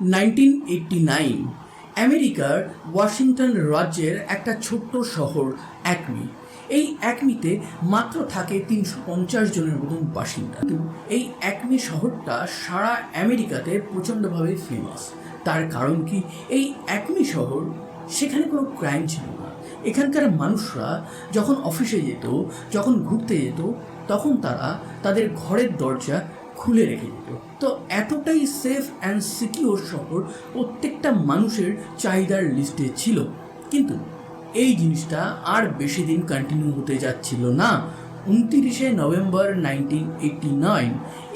Nineteen eighty nine, আমেরিকার Washington রাজ্যের একটা ছোট্ট শহর অ্যাকমি এই অ্যাকমিতে মাত্র থাকে তিনশো পঞ্চাশ জনের মতন বাসিন্দা। কিন্তু এই অ্যাকমি শহরটা সারা আমেরিকাতে প্রচণ্ডভাবে ফেমাস তার কারণ কি? এই অ্যাকমি শহর সেখানে কোনো ক্রাইম ছিল না। এখানকার মানুষরা যখন অফিসে যেত, যখন ঘুরতে যেত, তখন তারা তাদের ঘরের দরজা খুলে রেখে যেত তো এতটাই সেফ অ্যান্ড সিকিওর শহর প্রত্যেকটা মানুষের চাহিদার লিস্টে ছিল। কিন্তু এই জিনিসটা আর বেশি দিন কন্টিনিউ হতে যাচ্ছিল না। উনতিরিশে নভেম্বর নাইনটিন এইটটি নাইন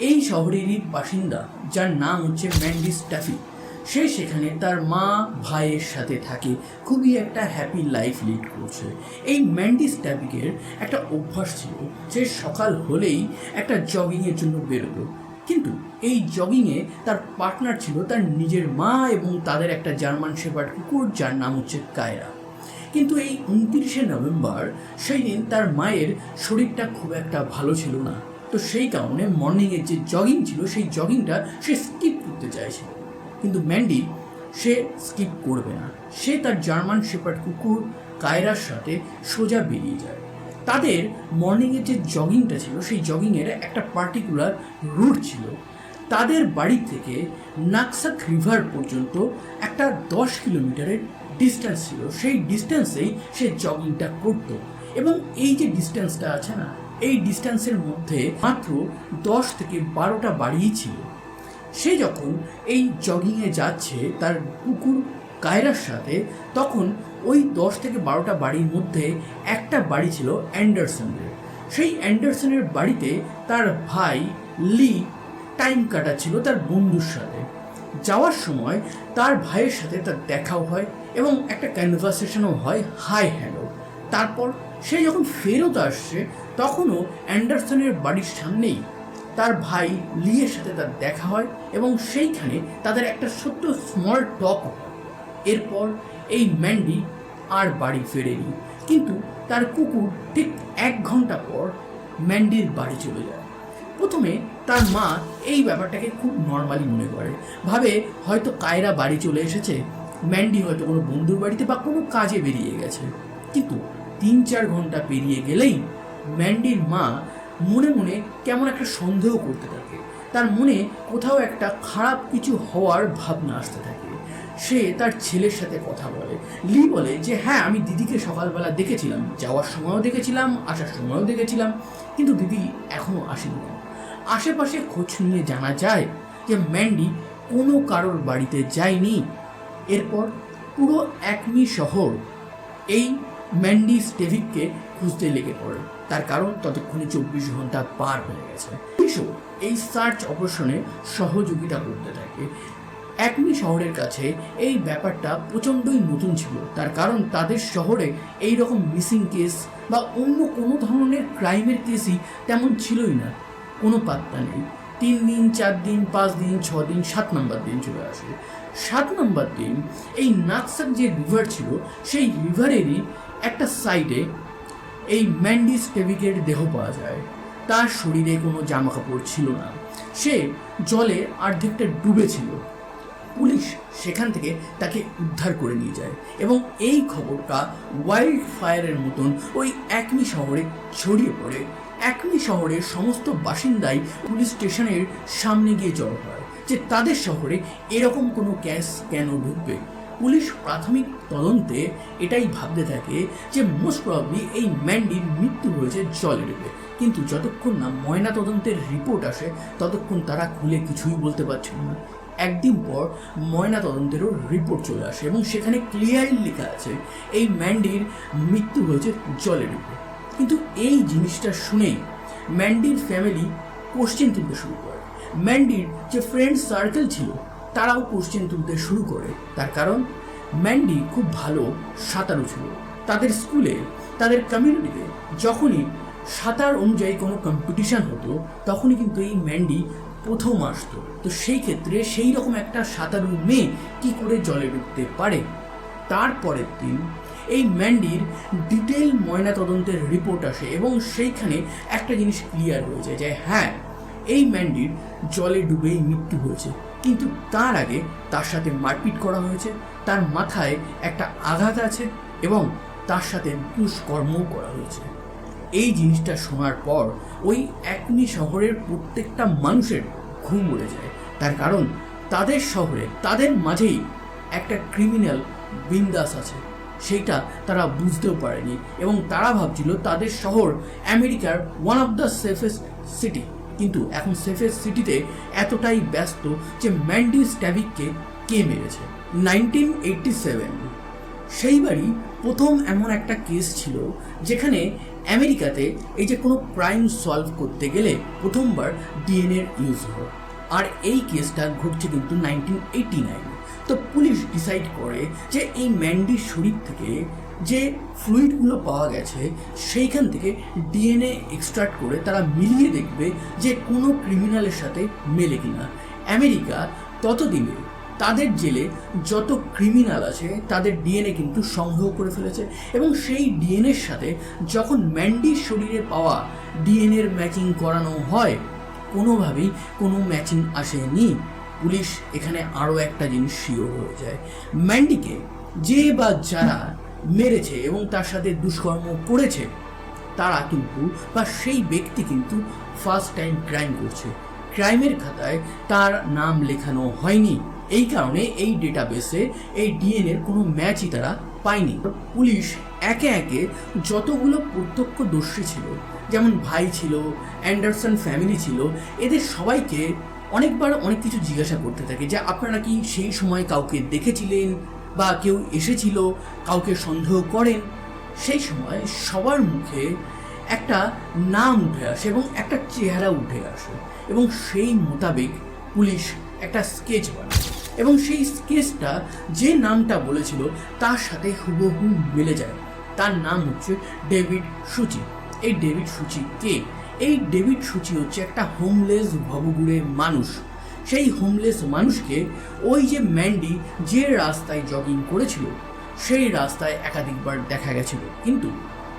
এই শহরেরই বাসিন্দা, যার নাম হচ্ছে ম্যান্ডি স্ট্যাফি সে সেখানে তার মা, ভাইয়ের সাথে থাকে। খুবই একটা হ্যাপি লাইফ লিড করছে। এই ম্যান্ডি স্ট্যাফিকের একটা অভ্যাস ছিল সে সকাল হলেই একটা জগিংয়ের জন্য বেরোতো। কিন্তু এই জগিংয়ে তার পার্টনার ছিল তার নিজের মা এবং তাদের একটা জার্মান শেপার্ড কুকুর যার নাম হচ্ছে কায়রা কিন্তু এই উনত্রিশে নভেম্বর সেই দিন তার মায়ের শরীরটা খুব একটা ভালো ছিল না। তো সেই কারণে মর্নিংয়ের যে জগিং ছিল, সেই জগিংটা সে স্কিপ করতে চাইছে। কিন্তু ম্যান্ডি সে স্কিপ করবে না। সে তার জার্মান শেপার্ড কুকুর কায়রার সাথে সোজা বেরিয়ে যায়। তাদের মর্নিংয়ের যে জগিংটা ছিল, সেই জগিংয়ের একটা পার্টিকুলার রুট ছিল। তাদের বাড়ি থেকে নাকসাক রিভার পর্যন্ত একটা দশ কিলোমিটারের ডিস্টেন্স ছিল। সেই ডিস্টেন্সেই সে জগিংটা করত। এবং এই যে ডিস্টেন্সটা আছে না, এই ডিস্টেন্সের মধ্যে মাত্র দশ থেকে বারোটা বাড়িই ছিল। সে যখন এই জগিংয়ে যাচ্ছে, তার কুকুর কায়রার সাথে, তখন ওই দশ থেকে বারোটা বাড়ির মধ্যে একটা বাড়ি ছিল অ্যান্ডারসনের। সেই অ্যান্ডারসনের বাড়িতে তার ভাই লি টাইম কাটাচ্ছিল তার বন্ধুর সাথে। যাওয়ার সময় তার ভাইয়ের সাথে তার দেখাও হয় এবং একটা কনভারসেশনও হয় হাই হ্যালো তারপর সে যখন ফেরত আসছে, তখনও অ্যান্ডারসনের বাড়ির সামনেই তার ভাই লিয়ের সাথে তার দেখা হয় এবং সেইখানে তাদের একটা ছোট্ট স্মল টক হয়। এরপর এই ম্যান্ডি আর বাড়ি ফেরেনি। কিন্তু তার কুকুর ঠিক এক ঘণ্টা পর ম্যান্ডির বাড়ি চলে যায়। প্রথমে তার মা এই ব্যাপারটাকে খুব নর্মালি মনে করে। ভাবে হয়তো কায়রা বাড়ি চলে এসেছে, ম্যান্ডি হয়তো কোনো বন্ধুর বাড়িতে বা কোনো কাজে বেরিয়ে গেছে। কিন্তু তিন চার ঘণ্টা পেরিয়ে গেলেই ম্যান্ডির মা মনে মনে কেমন একটা সন্দেহ করতে থাকে। তার মনে কোথাও একটা খারাপ কিছু হওয়ার ভাবনা আসতে থাকে। সে তার ছেলের সাথে কথা বলে। লি বলে যে হ্যাঁ আমি দিদিকে সকালবেলা দেখেছিলাম। যাওয়ার সময়ও দেখেছিলাম, আসার সময়ও দেখেছিলাম। কিন্তু দিদি এখনও আসেনি। আশেপাশে খোঁজ নিয়ে জানা যায় যে, ম্যান্ডি কোনো কারোর বাড়িতে যায়নি। এরপর পুরো একমি শহর এই ম্যান্ডি স্টেভিককে খুঁজতে লেগে পড়ে। তার কারণ ততক্ষণে চব্বিশ ঘণ্টা পার হয়ে গেছে। পুলিশও এই সার্চ অপারেশনে সহযোগিতা করতে থাকে। একমি শহরের কাছে এই ব্যাপারটা প্রচণ্ডই নতুন ছিল। তার কারণ তাদের শহরে এই রকম মিসিং কেস বা অন্য কোনো ধরনের ক্রাইমের কেসই তেমন ছিলই না। কোনো পাত্তা নেই। তিন দিন, চার দিন, পাঁচ দিন, ছ দিন, সাত নম্বর দিন চলে আসে। সাত নম্বর দিন এই নাকসাক যে রিভার ছিল, সেই রিভারেরই একটা সাইডে এই ম্যান্ডিস টেভিকের দেহ পাওয়া যায়। তার শরীরে কোনো জামা কাপড় ছিল না। সে জলে অর্ধেকটা ডুবে ছিল পুলিশ সেখান থেকে তাকে উদ্ধার করে নিয়ে যায় এবং এই খবরটা ওয়াইল্ড ফায়ারের মতন ওই একমি শহরে ছড়িয়ে পড়ে। একমি শহরের সমস্ত বাসিন্দাই পুলিশ স্টেশনের সামনে গিয়ে জড়ো হয় যে তাদের শহরে এরকম কোনো ক্যাশ কেন ঢুকবে? পুলিশ প্রাথমিক তদন্তে এটাই ভাবতে থাকে যে মোস্ট প্রবলি এই ম্যান্ডির মৃত্যু হয়েছে জলে ডুবে। কিন্তু যতক্ষণ না ময়না তদন্তের রিপোর্ট আসে, ততক্ষণ তারা খুলে কিছুই বলতে পারছিল না। একদিন পর ময়না তদন্তেরও রিপোর্ট চলে আসে এবং সেখানে ক্লিয়ারলি লেখা আছে, এই ম্যান্ডির মৃত্যু হয়েছে জলে ডুবে কিন্তু এই জিনিসটা শুনেই ম্যান্ডির ফ্যামিলি কোশ্চেন তুলতে শুরু করে। ম্যান্ডির যে ফ্রেন্ড সার্কেল ছিল, তারাও কোশ্চেন তুলতে শুরু করে। তার কারণ, ম্যান্ডি খুব ভালো সাঁতারু ছিল। তাদের স্কুলে তাদের কমিউনিটিতে যখনই সাঁতার অনুযায়ী কোনো কম্পিটিশান হতো, তখনই কিন্তু এই ম্যান্ডি প্রথম আসতো। তো সেই ক্ষেত্রে সেই রকম একটা সাঁতারু মেয়ে কি করে জলে ডুবতে পারে? তারপরের দিন এই ম্যান্ডির ডিটেল ময়না তদন্তের রিপোর্ট আসে এবং সেইখানে একটা জিনিস ক্লিয়ার হয়ে যায় যে হ্যাঁ এই ম্যান্ডির জলে ডুবেই মৃত্যু হয়েছে। কিন্তু তার আগে তার সাথে মারপিট করা হয়েছে, তার মাথায় একটা আঘাত আছে এবং তার সাথে দুষ্কর্মও করা হয়েছে। এই জিনিসটা শোনার পর ওই একমি শহরের প্রত্যেকটা মানুষের ঘুম উড়ে যায়। তার কারণ, তাদের শহরে, তাদের মাঝেই একটা ক্রিমিনাল বিন্দাস আছে। সেইটা তারা বুঝতেও পারেনি এবং তারা ভাবছিল তাদের শহর আমেরিকার one of the safest city কিন্তু এখন সেফেস্ট সিটিতে এতটাই ব্যস্ত যে ম্যান্ডি স্ট্যাভিককে কে মেরেছে। নাইনটিন এইটটি সেভেন সেইবারই প্রথম এমন একটা কেস ছিল যেখানে আমেরিকাতে এই যে কোনো ক্রাইম সলভ করতে গেলে প্রথমবার ডিএনএর ইউজ হয়। আর এই কেসটা ঘটছে কিন্তু নাইনটিন এইটি তো পুলিশ ডিসাইড করে যে এই ম্যান্ডির শরীর থেকে যে ফ্লুইডগুলো পাওয়া গেছে, সেইখান থেকে ডিএনএ এক্সট্রাক্ট করে তারা মিলিয়ে দেখবে যে কোনো ক্রিমিনালের সাথে মেলে কিনা। আমেরিকা ততদিনে তাদের জেলে যত ক্রিমিনাল আছে, তাদের ডিএনএ কিন্তু সংগ্রহ করে ফেলেছে এবং সেই ডিএনএর সাথে যখন ম্যান্ডির শরীরে পাওয়া ডিএনএর ম্যাচিং করানো হয়, কোনোভাবেই কোনো ম্যাচিং আসেনি। পুলিশ এখানে আরও একটা জিনিস শিওর হয়ে যায়। ম্যান্ডিকে যে বা যারা মেরেছে এবং তার সাথে দুষ্কর্ম করেছে, তারা কিন্তু বা সেই ব্যক্তি কিন্তু ফার্স্ট টাইম ক্রাইম করছে। ক্রাইমের খাতায় তার নাম লেখানো হয়নি। এই কারণে এই ডেটাবেসে এই ডিএনএর কোনো ম্যাচই তারা পায়নি। পুলিশ একে একে যতগুলো প্রত্যক্ষদর্শী ছিল, যেমন ভাই ছিল অ্যান্ডারসন ফ্যামিলি ছিল, এদের সবাইকে অনেকবার অনেক কিছু জিজ্ঞাসা করতে থাকে যে, আপনারা কি সেই সময় কাউকে দেখেছিলেন বা কেউ এসেছিল, কাউকে সন্দেহ করেন? সেই সময় সবার মুখে একটা নাম উঠে আসে এবং একটা চেহারা উঠে আসে এবং সেই মোতাবেক পুলিশ একটা স্কেচ বানায়। এবং সেই স্কেচটা যে নামটা বলেছিল, তার সাথে হুবহু মিলে যায়। তার নাম হচ্ছে ডেভিড সুচি এই ডেভিড সুচি কে? এই ডেভিড সুচি হচ্ছে একটা হোমলেস ভবগুড়ে মানুষ। সেই হোমলেস মানুষকে ওই যে ম্যান্ডি যে রাস্তায় জগিং করেছিল, সেই রাস্তায় একাধিকবার দেখা গেছিল। কিন্তু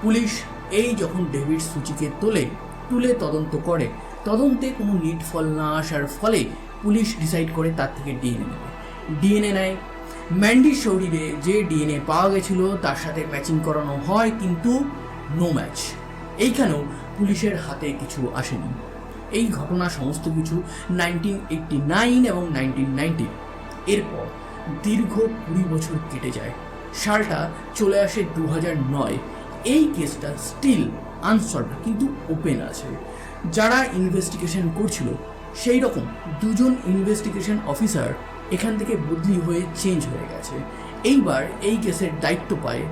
পুলিশ এই যখন ডেভিড সুচিকে তোলে, তুলে তদন্ত করে, তদন্তে কোনো নিট ফল না আসার ফলে পুলিশ ডিসাইড করে তার থেকে ডিএনএ নেবে। ডিএনএ নেয়। ম্যান্ডির শরীরে যে ডিএনএ পাওয়া গেছিল, তার সাথে ম্যাচিং করানো হয় কিন্তু নো ম্যাচ এইখানেও পুলিশের হাতে কিছু আসেনি। এই ঘটনা সমস্ত কিছু নাইনটিন এইটটি নাইন এবং নাইনটিন নাইনটি এরপর দীর্ঘ কুড়ি বছর কেটে যায়। সালটা চলে আসে দু হাজার নয়। এই কেসটা স্টিল আনসলভ কিন্তু ওপেন আছে। যারা ইনভেস্টিগেশন করছিল সেই রকম দুজন ইনভেস্টিগেশন অফিসার এখান থেকে বদলি হয়ে চেঞ্জ হয়ে গেছে। এইবার এই কেসের দায়িত্ব পায়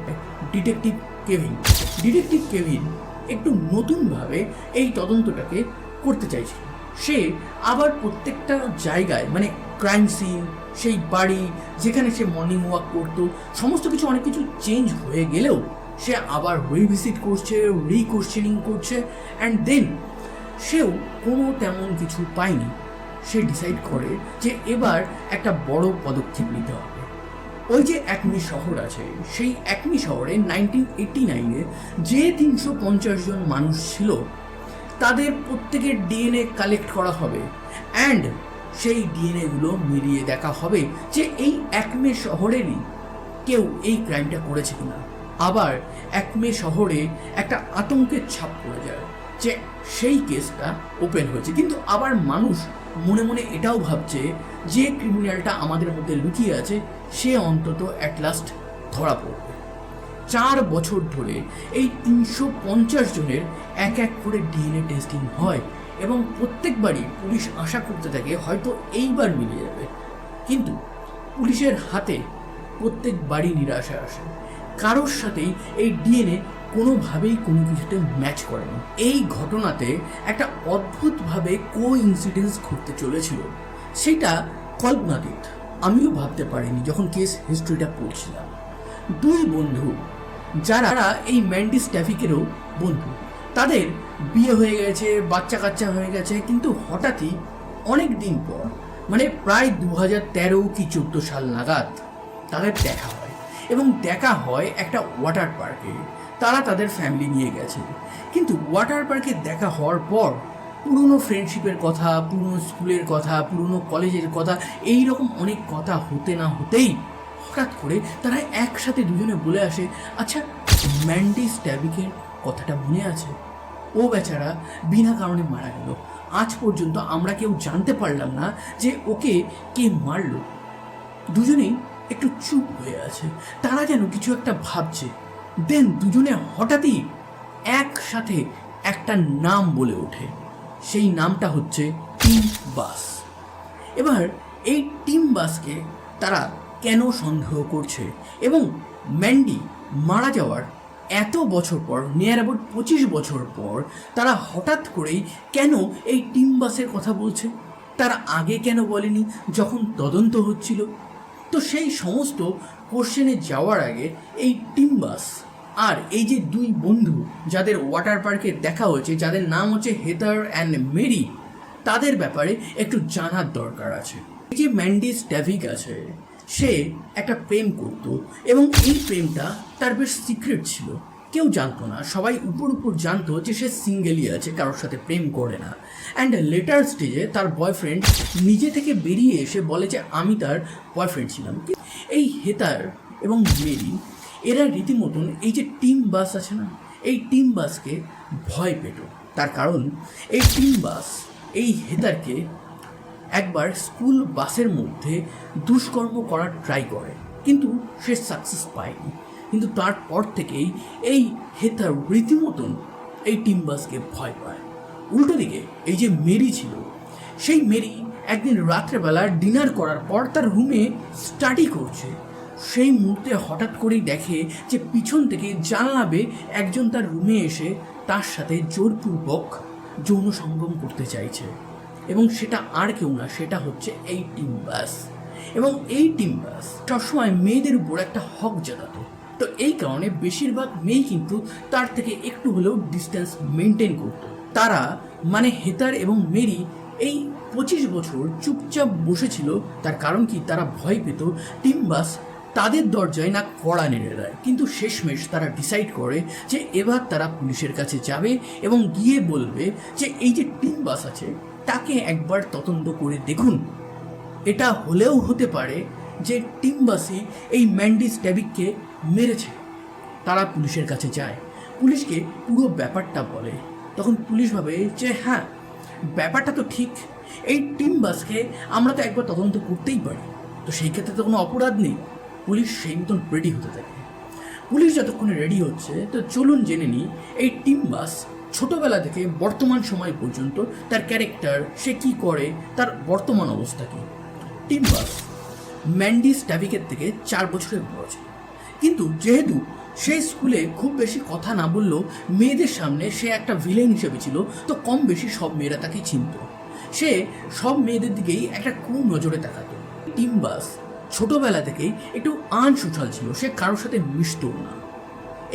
ডিটেকটিভ কেভিন ডিটেকটিভ কেভিন একটু নতুনভাবে এই তদন্তটাকে করতে চাইছিল। সে আবার প্রত্যেকটা জায়গায় মানে ক্রাইম সিন সেই বাড়ি যেখানে সে মর্নিং ওয়াক করতো, সমস্ত কিছু অনেক কিছু চেঞ্জ হয়ে গেলেও সে আবার রিভিজিট করছে রিকোশ্চেনিং করছে অ্যান্ড দেন সেও কোনো তেমন কিছু পায়নি। সে ডিসাইড করে যে এবার একটা বড় পদক্ষেপ নিতে হবে। ওই যে একমি শহর আছে, সেই একমি শহরে নাইনটিন এইটি নাইনে যে তিনশো পঞ্চাশ জন মানুষ ছিল, তাদের প্রত্যেকের ডিএনএ কালেক্ট করা হবে অ্যান্ড সেই ডিএনএগুলো মিলিয়ে দেখা হবে যে এই একমে শহরেরই কেউ এই ক্রাইমটা করেছে কিনা। আবার একমে শহরে একটা আতঙ্কের ছাপ পড়ে যায়। যে সেই কেসটা ওপেন হয়েছে। কিন্তু আবার মানুষ মনে মনে এটাও ভাবছে যে ক্রিমিনালটা আমাদের মধ্যে লুকিয়ে আছে, সে অন্তত অ্যাট লাস্ট ধরা পড়বে। চার বছর ধরে এই তিনশো পঞ্চাশ জনের এক এক করে ডিএনএ টেস্টিং হয় এবং প্রত্যেকবারই পুলিশ আশা করতে থাকে হয়তো এইবার মিলে যাবে। কিন্তু পুলিশের হাতে প্রত্যেকবারই নিরাশা আসে। কারোর সাথেই এই ডিএনএ কোনোভাবেই কোনো কিছুতে ম্যাচ করেনি। এই ঘটনাতে একটা অদ্ভুতভাবে কো ইনসিডেন্স ঘটতে চলেছিল। সেটা কল্পনাতীত। আমিও ভাবতে পারিনি যখন কেস হিস্ট্রিটা পড়ছিলাম। দুই বন্ধু, যারা এই ম্যান্ডিস ট্যাফিকেরও বন্ধু, তাদের বিয়ে হয়ে গেছে বাচ্চা কাচ্চা হয়ে গেছে, কিন্তু হঠাৎই অনেক দিন পর মানে প্রায় দু হাজার তেরো কি চোদ্দ সাল নাগাদ, তাদের দেখা হয়। এবং দেখা হয় একটা ওয়াটার পার্কে তারা তাদের ফ্যামিলি নিয়ে গেছে। কিন্তু ওয়াটার পার্কে দেখা হওয়ার পর পুরনো ফ্রেন্ডশিপের কথা, পুরনো স্কুলের কথা, পুরনো কলেজের কথা, এই রকম অনেক কথা হতে না হতেই হঠাৎ করে তারা একসাথে দুজনে বলে আসে আচ্ছা ম্যান্ডি স্ট্যাবিকের কথাটা মনে আছে? ও বেচারা বিনা কারণে মারা গেল। আজ পর্যন্ত আমরা কেউ জানতে পারলাম না যে ওকে কে মারলো। দুজনেই একটু চুপ হয়ে আছে। তারা যেন কিছু একটা ভাবছে। দেন দুজনে হঠাৎই একসাথে একটা নাম বলে ওঠে। সেই নামটা হচ্ছে টিম বাস। এবার এই টিম বাসকে তারা কেন সন্দেহ করছে? এবং ম্যান্ডি মারা যাওয়ার এত বছর পর নিয়ার অ্যাবাউট পঁচিশ বছর পর, তারা হঠাৎ করেই কেন এই টিম বাসের কথা বলছে? তার আগে কেন বলেনি? যখন তদন্ত হচ্ছিল তো সেই সমস্ত কোশ্চেনে যাওয়ার আগে এই টিম্বাস আর এই যে দুই বন্ধু যাদের ওয়াটার পার্কে দেখা হয়েছে, যাদের নাম হচ্ছে হেতার অ্যান্ড মেরি তাদের ব্যাপারে একটু জানার দরকার আছে। এই যে ম্যান্ডিস ড্যাভিক আছে, সে একটা প্রেম করত এবং এই প্রেমটা তার বেশ সিক্রেট ছিল। কেউ জানতো না, সবাই উপর উপর জানতো যে সে সিঙ্গেলই আছে, কারোর সাথে প্রেম করে না। অ্যান্ড লেটার স্টেজে তার বয়ফ্রেন্ড নিজে থেকে বেরিয়ে এসে বলে যে, আমি তার বয়ফ্রেন্ড ছিলাম। এই হেতার এবং মেরি, এরা রীতিমতন এই যে টিম বাস আছে না, এই টিম বাসকে ভয় পেত। তার কারণ, এই টিম বাস এই হেতারকে একবার স্কুল বাসের মধ্যে দুষ্কর্ম করার ট্রাই করে, কিন্তু সে সাকসেস পায়নি। কিন্তু তারপর থেকেই এই হেতার রীতিমতন এই টিম বাসকে ভয় পায়। উল্টো দিকে এই যে মেরি ছিল, সেই মেরি একদিন রাত্রেবেলা ডিনার করার পর তার রুমে স্টাডি করছে। সেই মুহূর্তে হঠাৎ করেই দেখে যে পিছন থেকে জানলাবে একজন তার রুমে এসে তার সাথে জোরপূর্বক যৌন সঙ্গম করতে চাইছে। এবং সেটা আর কেউ না, সেটা হচ্ছে এই টিম বাস এবং এই টিম বাস সবসময় মেয়েদের উপর একটা হক জাগাতো। তো এই কারণে বেশিরভাগ মেয়ে কিন্তু তার থেকে একটু হলেও ডিস্টেন্স মেনটেন করতো। তারা মানে হেতার এবং মেরি, এই পঁচিশ বছর চুপচাপ বসেছিল। তার কারণ কি? তারা ভয় পেত টিম বাস তাদের দরজায় না কড়া নেড়ে দেয়। কিন্তু শেষমেশ তারা ডিসাইড করে যে এবার তারা পুলিশের কাছে যাবে এবং গিয়ে বলবে যে এই যে টিম বাস আছে, তাকে একবার তদন্ত করে দেখুন। এটা হলেও হতে পারে যে টিম বাসি এই ম্যান্ডিস ড্যাবিককে মেরেছে। তারা পুলিশের কাছে যায়। পুলিশকে পুরো ব্যাপারটা বলে। তখন পুলিশ ভাবে যে হ্যাঁ ব্যাপারটা তো ঠিক। এই টিম বাসকে আমরা তো একবার তদন্ত করতেই পারি। তো সেই ক্ষেত্রে তো কোনো অপরাধ নেই। পুলিশ সেই মতন রেডি হতে থাকে। পুলিশ যতক্ষণে রেডি হচ্ছে, তো চলুন জেনে নিই, এই টিম বাস ছোটবেলা থেকে বর্তমান সময় পর্যন্ত তার ক্যারেক্টার সে কি করে, তার বর্তমান অবস্থা কী? টিম বাস ম্যান্ডি স্ট্যাভিকের থেকে চার বছরের বড় ছিল। কিন্তু যেহেতু সেই স্কুলে খুব বেশি কথা না বললেও মেয়েদের সামনে সে একটা ভিলেন হিসেবে ছিল, তো কম বেশি সব মেয়েরা তাকে চিনত। সে সব মেয়েদের দিকেই একটা কু নজরে তাকাতো। টিম বাস ছোটবেলা থেকেই একটু আন আনসোশাল ছিল, সে কারোর সাথে মিশত না।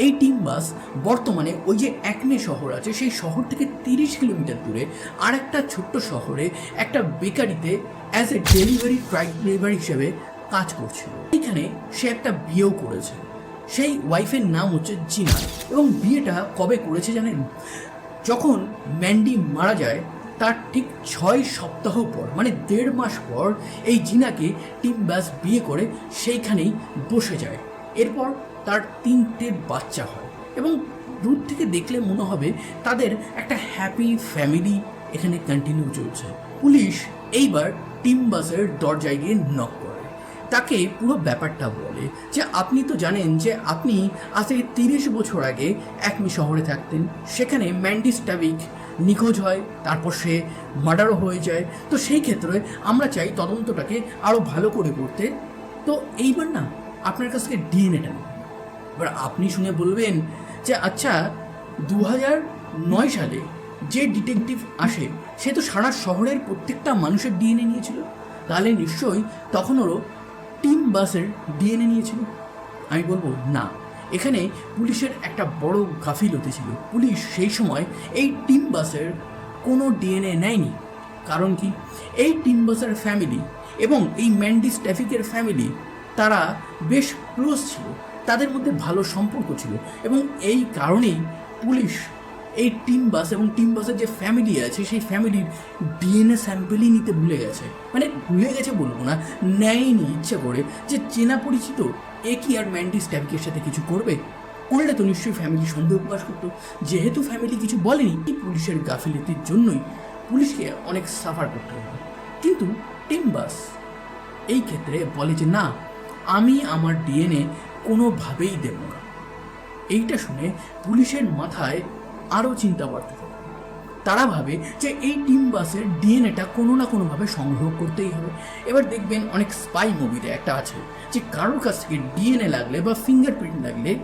এই টিম বাস বর্তমানে ওই যে একমে শহর আছে, সেই শহর থেকে তিরিশ কিলোমিটার দূরে আর একটা ছোট্ট শহরে একটা বেকারিতে অ্যাজ এ ডেলিভারি ডেলিভারি হিসেবে কাজ করছিল। এখানে সে একটা বিয়েও করেছে। সেই ওয়াইফের নাম হচ্ছে জিনা এবং বিয়েটা কবে করেছে জানেন? যখন ম্যান্ডি মারা যায়, তার ঠিক ছয় সপ্তাহ পর মানে দেড় মাস পর এই জিনাকে টিম ব্যাস বিয়ে করে সেইখানেই বসে যায়। এরপর তার তিনটে বাচ্চা হয় এবং দূর থেকে দেখলে মনে হবে তাদের একটা হ্যাপি ফ্যামিলি এখানে কন্টিনিউ চলছে। পুলিশ এইবার টিম বাসের দরজায় গিয়ে নক তাকে পুরো ব্যাপারটা বলে যে আপনি তো জানেন যে আপনি আজ থেকে তিরিশ বছর আগে একমি শহরে থাকতেন। সেখানে ম্যান্ডিস টাবিক নিখোঁজ হয়, তারপর সে মার্ডারও হয়ে যায়। তো সেই ক্ষেত্রে আমরা চাই তদন্তটাকে আরও ভালো করে করতে। তো এইবার না, আপনার কাছ থেকে ডিএনএটা নেব। এবার আপনি শুনে বলবেন যে আচ্ছা দু নয় সালে যে ডিটেকটিভ আসে, সে তো সারা শহরের প্রত্যেকটা মানুষের ডিএনএ নিয়েছিল। তাহলে নিশ্চয়ই তখন ওরও টিম বাসের ডিএনএ নিয়েছিল। আমি বলব, না। এখানে পুলিশের একটা বড় গাফিলতি ছিল পুলিশ সেই সময় এই টিম বাসের কোনো ডিএনএ নেয়নি। কারণ কি? এই টিম বাসের ফ্যামিলি এবং এই ম্যান্ডিস ট্যাফিকের ফ্যামিলি তারা বেশ ক্লোজ ছিল। তাদের মধ্যে ভালো সম্পর্ক ছিল এবং এই কারণেই পুলিশ এই টিম বাস এবং টিম বাসের যে ফ্যামিলি আছে, সেই ফ্যামিলির ডিএনএ স্যাম্পেলই নিতে ভুলে গেছে। মানে ভুলে গেছে বলব না, নেয়নি ইচ্ছে করে যে চেনা পরিচিত এ কি আর ম্যান্ডি স্ট্যাবিকের সাথে কিছু করবে? করলে তো নিশ্চয়ই ফ্যামিলি সন্দেহ প্রকাশ করতো। যেহেতু ফ্যামিলি কিছু বলেনি, এই পুলিশের গাফিলতির জন্যই পুলিশকে অনেক সাফার করতে হবে কিন্তু টিম বাস এই ক্ষেত্রে বলে যে, না, আমি আমার ডিএনএ কোনোভাবেই দেব না। এইটা শুনে পুলিশের মাথায় আরও চিন্তা বাড়তে থাকে। তারা ভাবে যে এই টিম বাসের ডিএনএটা কোনো না কোনোভাবে সংগ্রহ করতেই হবে। এবার দেখবেন অনেক স্পাই মুভিতে একটা আছে যে কারোর কাছ থেকে ডিএনএ লাগলে বা ফিঙ্গারপ্রিন্ট লাগলে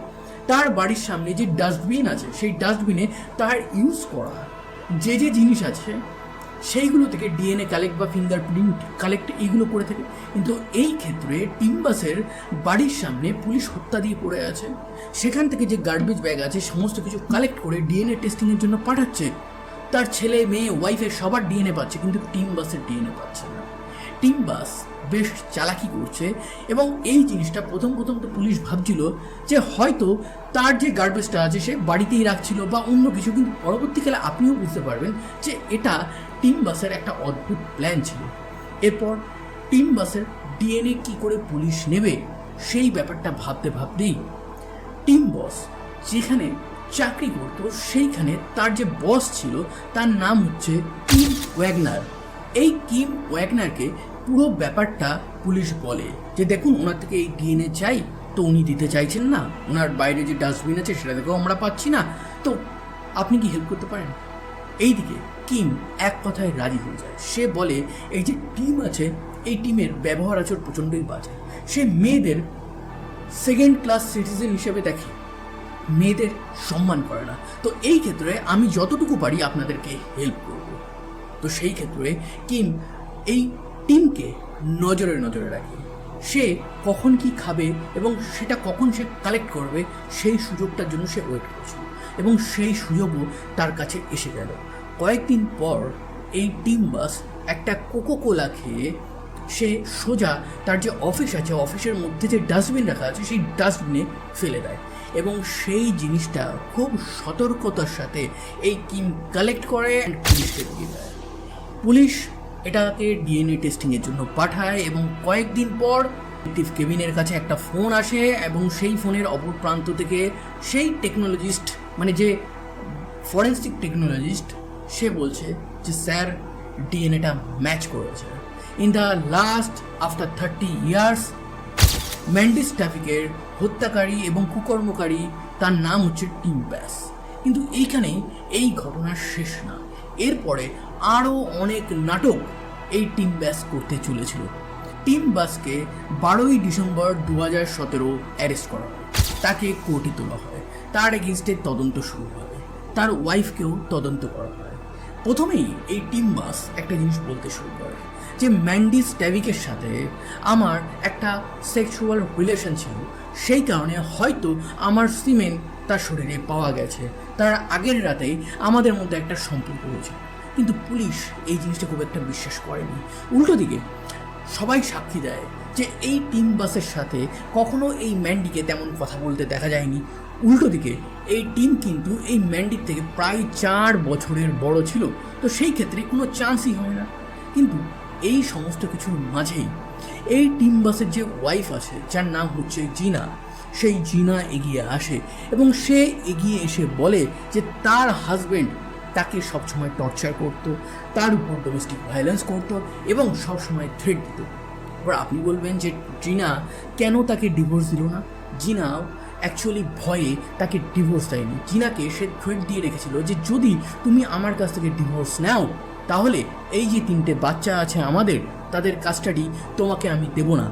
তার বাড়ির সামনে যে ডাস্টবিন আছে, সেই ডাস্টবিনে তার ইউজ করা। যে যে জিনিস আছে সেইগুলো থেকে ডিএনএ কালেক্ট বা ফিঙ্গারপ্রিন্ট কালেক্ট এইগুলো করে থাকে। কিন্তু এই ক্ষেত্রে টিম্বাসের বাড়ির সামনে পুলিশ হত্যা দিয়ে পড়ে আছে। সেখান থেকে যে গার্বেজ ব্যাগ আছে, সমস্ত কিছু কালেক্ট করে ডিএনএ টেস্টিংয়ের জন্য পাঠাচ্ছে। তার ছেলে, মেয়ে ওয়াইফের সবার ডিএনএ পাচ্ছে, কিন্তু টিম্বাসের ডিএনএ পাচ্ছে না। টিম্বাস বেশ চালাকি করছে এবং এই জিনিসটা প্রথম প্রথম তো পুলিশ ভাবছিল যে হয়তো তার যে গার্বেজটা আছে সে বাড়িতেই রাখছিল বা অন্য কিছু, কিন্তু পরবর্তীকালে আপনিও বুঝতে পারবেন যে এটা টিম বাসের একটা অদ্ভুত প্ল্যান ছিল। এরপর টিম বাসের ডিএনএ কী করে পুলিশ নেবে সেই ব্যাপারটা ভাবতে ভাবতেই টিম বস যেখানে চাকরি করতো সেইখানে তার যে বস ছিল তার নাম হচ্ছে কিম ওয়াগনার এই কিম ওয়াগনারকে পুরো ব্যাপারটা পুলিশ বলে। যে দেখুন, ওনার থেকে এই ডিএনএ চাই, তো উনি দিতে চাইছেন না। ওনার বাইরে যে ডাস্টবিন আছে, সেটা থেকেও আমরা পাচ্ছি না। তো আপনি কি হেল্প করতে পারেন? এইদিকে কিম এক কথায় রাজি হয়ে যায়। সে বলে, এই যে টিম আছে, এই টিমের ব্যবহার আচর প্রচণ্ডই বাজে। সে মেয়েদের সেকেন্ড ক্লাস সিটিজেন হিসেবে দেখে। মেয়েদের সম্মান করে না। তো এই ক্ষেত্রে আমি যতটুকু পারি আপনাদেরকে হেল্প করব। তো সেই ক্ষেত্রে কিম এই টিমকে নজরে নজরে রাখে। সে কখন কি খাবে এবং সেটা কখন সে কালেক্ট করবে, সেই সুযোগটার জন্য সে ওয়েট করছিল এবং সেই সুযোগও তার কাছে এসে গেল। কয়েকদিন পর এই টিম বাস একটা কোকো কোলা খেয়ে সে সোজা তার যে অফিস আছে অফিসের মধ্যে যে ডাস্টবিন রাখা আছে, সেই ডাস্টবিনে ফেলে দেয়। এবং সেই জিনিসটা খুব সতর্কতার সাথে এই কিম কালেক্ট করে পুলিশকে দিয়ে দেয়। পুলিশ এটাকে ডিএনএ টেস্টিংয়ের জন্য পাঠায় এবং কয়েকদিন পর ডিটেকটিভ কেবিনের কাছে একটা ফোন আসে এবং সেই ফোনের অপর প্রান্ত থেকে সেই টেকনোলজিস্ট মানে যে ফরেন্সিক টেকনোলজিস্ট সে বলছে যে, স্যার, ডিএনএটা ম্যাচ করেছে। In the last after thirty years Mandy's ট্রাফিকের হত্যাকারী এবং কুকর্মকারী, তার নাম হচ্ছে টিম ব্যাস কিন্তু এইখানেই এই ঘটনা শেষ না। এরপরে আরও অনেক নাটক এই টিম ব্যাস করতে চলেছিল। টিম বাসকে বারোই ডিসেম্বর দু হাজার সতেরো অ্যারেস্ট করা হয়। তাকে কোর্টে তোলা হয়। তার এগেনস্টে তদন্ত শুরু হয় তার ওয়াইফকেও তদন্ত করা হয়। প্রথমেই এই টিম বাস একটা জিনিস বলতে শুরু করে যে ম্যান্ডিস ট্যাভিকের সাথে আমার একটা সেক্সুয়াল রিলেশন ছিল। সেই কারণে হয়তো আমার সিমেন্ট তার শরীরে পাওয়া গেছে। তার আগের রাতেই আমাদের মধ্যে একটা সম্পর্ক হয়েছে কিন্তু পুলিশ এই জিনিসটা খুব একটা বিশ্বাস করেনি। উল্টো দিকে, সবাই সাক্ষী দেয় যে এই টিম বাসের সাথে কখনো এই ম্যান্ডিকে তেমন কথা বলতে দেখা যায়নি। উল্টো দিকে, এই টিম কিন্তু এই ম্যান্ডির থেকে প্রায় চার বছরের বড় ছিল, তো সেই ক্ষেত্রে কোনো চান্সই হয় না। কিন্তু এই সমস্ত কিছুর মাঝেই এই টিম বাসের যে ওয়াইফ আছে, যার নাম হচ্ছে জিনা, সেই জিনা এগিয়ে আসে এবং সে এগিয়ে এসে বলে যে তার হাজবেন্ড তাকে সবসময় টর্চার করতো, তার উপর ডোমেস্টিক ভায়োলেন্স করতো এবং সবসময় থ্রেট দিত। এবার আপনি বলবেন যে জিনা কেন তাকে ডিভোর্স দিল না? জিনা অ্যাকচুয়ালি ভয়ে তাকে ডিভোর্স দেয়নি। জিনাকে সে থ্রেট দিয়ে রেখেছিল যে যদি তুমি আমার কাছ থেকে ডিভোর্স নাও, তাহলে এই যে তিনটে বাচ্চা আছে আমাদের, তাদের কাস্টাডি তোমাকে আমি দেব না।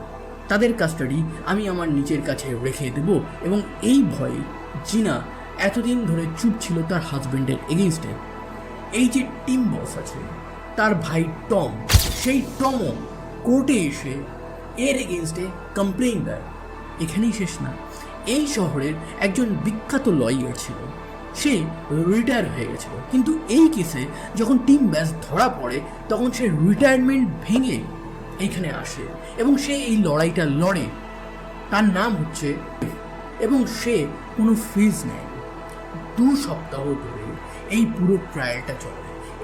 তাদের কাস্টাডি আমি আমার নিজের কাছে রেখে দেব এবং এই ভয়ে জিনা এতদিন ধরে চুপ ছিল তার হাজবেন্ডের এগেনস্টে এই যে টিম বস আছে, তার ভাই টম, সেই টমও কোর্টে এসে এর এগেনস্টে কমপ্লেন দেয়। এখানেই শেষ না। এই শহরের একজন বিখ্যাত লয়ার ছিল, সে রিটায়ার হয়ে গেছিল। কিন্তু এই কেসে যখন টিম ব্যাস ধরা পড়ে, তখন সে রিটায়ারমেন্ট ভেঙে এইখানে আসে এবং সে এই লড়াইটা লড়ে। তার নাম হচ্ছে এবং সে কোনো ফিজ নেয়। দু সপ্তাহ ধরে এই পুরো ট্রায়ালটা চলে।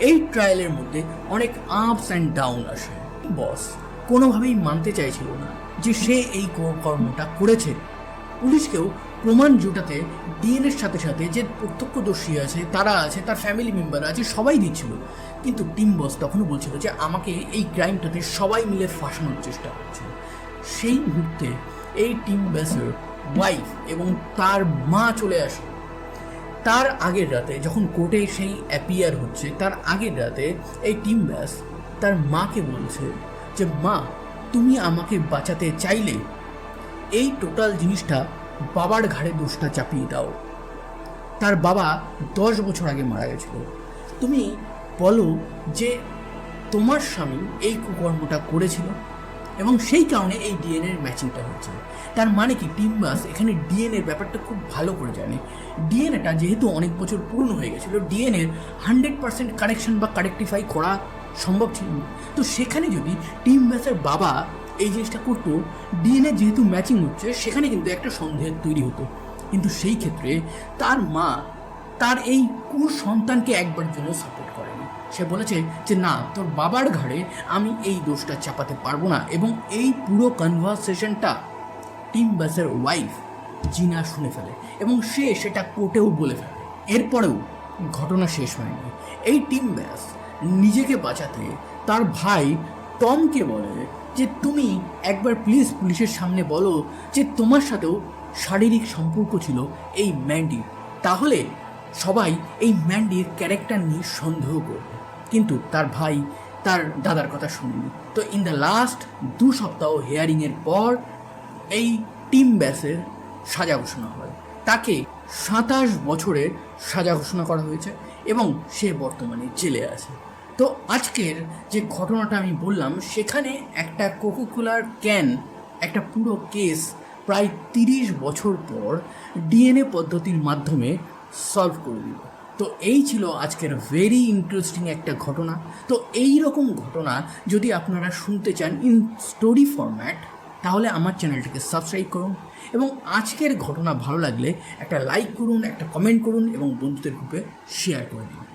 এই ট্রায়ালের মধ্যে অনেক আপস অ্যান্ড ডাউন আসে। বস কোনোভাবেই মানতে চাইছিল না যে সে এই কর্মটা করেছে। পুলিশকেও প্রমাণ জোটাতে ডিএনএর সাথে সাথে যে প্রত্যক্ষদর্শী আছে, তারা আছে, তার ফ্যামিলি মেম্বার আছে, সবাই দিচ্ছিল। কিন্তু টিম বস তখনও বলছিল যে আমাকে এই ক্রাইমটাতে সবাই মিলে ফাঁসানোর চেষ্টা করছে সেই মুহূর্তে এই টিম ব্যাসের ওয়াইফ এবং তার মা চলে আসে। তার আগের রাতে যখন কোর্টে সেই অ্যাপিয়ার হচ্ছে, তার আগের রাতে এই টিম ব্যাস তার মাকে বলছে যে, মা, তুমি আমাকে বাঁচাতে চাইলে এই টোটাল জিনিসটা বাবার ঘাড়ে দোষটা চাপিয়ে দাও। তার বাবা দশ বছর আগে মারা গেছিল। তুমি বলো যে, তোমার স্বামী এই কুকর্মটা করেছিল? এবং সেই কারণে এই ডিএনএর ম্যাচিংটা হচ্ছে। তার মানে কি? টিম বাস এখানে ডিএনএর ব্যাপারটা খুব ভালো করে জানে। ডিএনএটা যেহেতু অনেক বছর পুরনো হয়ে গেছিল ডিএনএর হান্ড্রেড পার্সেন্ট কারেকশন বা কারেক্টিফাই করা সম্ভব ছিল না। তো সেখানে যদি টিম ব্যাসের বাবা এই জিনিসটা করতো ডিএনএ যেহেতু ম্যাচিং হচ্ছে, সেখানে কিন্তু একটা সন্দেহ তৈরি হতো। কিন্তু সেই ক্ষেত্রে তার মা তার এই কুসন্তানকে একবার জন্য সাপোর্ট করেনি সে বলেছে যে, না, তোর বাবার ঘাড়ে আমি এই দোষটা চাপাতে পারব না এবং এই পুরো কনভারসেশনটা টিম ব্যাসের ওয়াইফ জিনা, শুনে ফেলে এবং সে সেটা কোর্টেও বলে ফেলে। এরপরেও ঘটনা শেষ হয়নি। এই টিম ব্যাস নিজেকে বাঁচাতে তার ভাই টমকে বলে যে, তুমি একবার প্লিজ পুলিশের সামনে বলো যে, তোমার সাথেও শারীরিক সম্পর্ক ছিল এই ম্যান্ডি তাহলে সবাই এই ম্যান্ডির ক্যারেক্টার নিয়ে সন্দেহ করবে। কিন্তু তার ভাই তার দাদার কথা শুনেনি। তো ইন দ্য লাস্ট দু সপ্তাহ হেয়ারিংয়ের পর এই টিম ব্যাসের সাজা ঘোষণা হয়। তাকে সাতাশ বছরের সাজা ঘোষণা করা হয়েছে এবং সে বর্তমানে জেলে আছে। তো আজকের যে ঘটনাটা আমি বললাম, সেখানে একটা কোকোকোলার ক্যান একটা পুরো কেস প্রায় তিরিশ বছর পর ডিএনএ পদ্ধতির মাধ্যমে সলভ করে দিল। তো এই ছিল আজকের ভেরি ইন্টারেস্টিং একটা ঘটনা। তো এই রকম ঘটনা যদি আপনারা শুনতে চান ইন স্টোরি ফরম্যাট তাহলে আমার চ্যানেলটিকে সাবস্ক্রাইব করুন এবং আজকের ঘটনা ভালো লাগলে একটা লাইক করুন, একটা কমেন্ট করুন এবং বন্ধুদের গ্রুপে শেয়ার করে দিন।